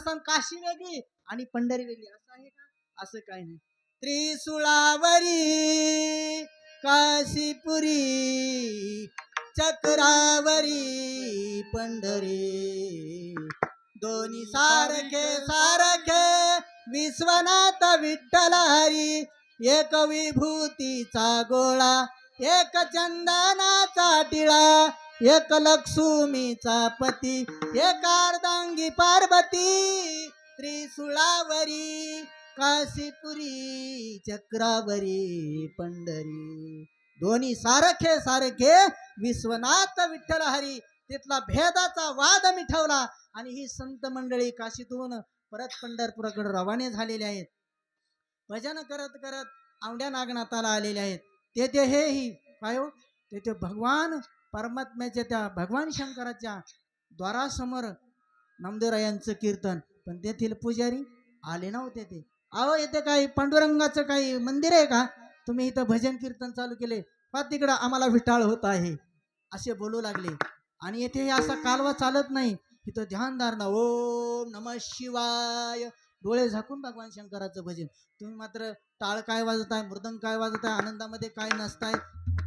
असा काशी वेगळी आणि पंढरी वेगळी. असं आहे का? असं काय नाही. त्रिसुळावरी काशीपुरी चक्रावरी पंढरी. दोन्ही सारखे सारखे विश्वनाथ विठ्ठल हरी एक विभूतीचा गोळा एक चंदनाचा टिळा एक लक्ष्मीचा पती एक अर्धांगी पार्वती त्रिसुळावरी काशीपुरी चक्रावरी पंढरी. दोन्ही सारखे सारखे विश्वनाथ विठ्ठल हरी तिथला भेदाचा वाद मिठवला आणि ही संत मंडळी काशीतून परत पंढरपुराकडे रवाने झालेले आहेत. भजन करत करत औंड्या नागनाथाला आलेले आहेत. तेथे हे ही काय हो? तेथे भगवान परमात्म्याच्या त्या भगवान शंकराच्या द्वारासमोर नामदेवरायांचं कीर्तन. पण तेथील पुजारी आले नव्हते ते. अहो येथे काही पांडुरंगाचं काही मंदिर आहे का? तुम्ही इथं भजन कीर्तन चालू केले. पा तिकडं आम्हाला विटाळ होत आहे. असे बोलू लागले. आणि येथे असा कालवा चालत नाही. इथं ध्यानधारणा ओम नम शिवाय. डोळे झाकून भगवान शंकराचं भजन. तुम्ही मात्र टाळ काय वाजत आहे मृदंग काय वाजत आहे आनंदामध्ये काय नसताय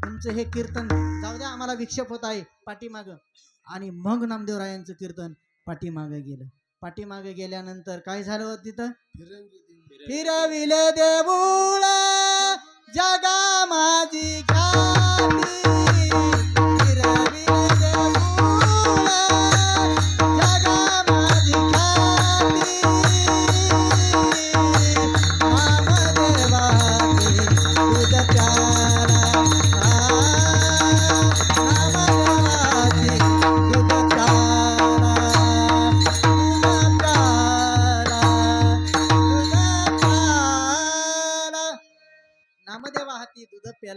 तुमचं हे कीर्तन जाऊ द्या आम्हाला विक्षेप होत आहे. पाठीमाग. आणि मग नामदेवरायांचं कीर्तन पाठीमागं गेलं. पाठीमागे गेल्यानंतर काय झालं होतं तिथं? फिरविले देऊळ. rápido da.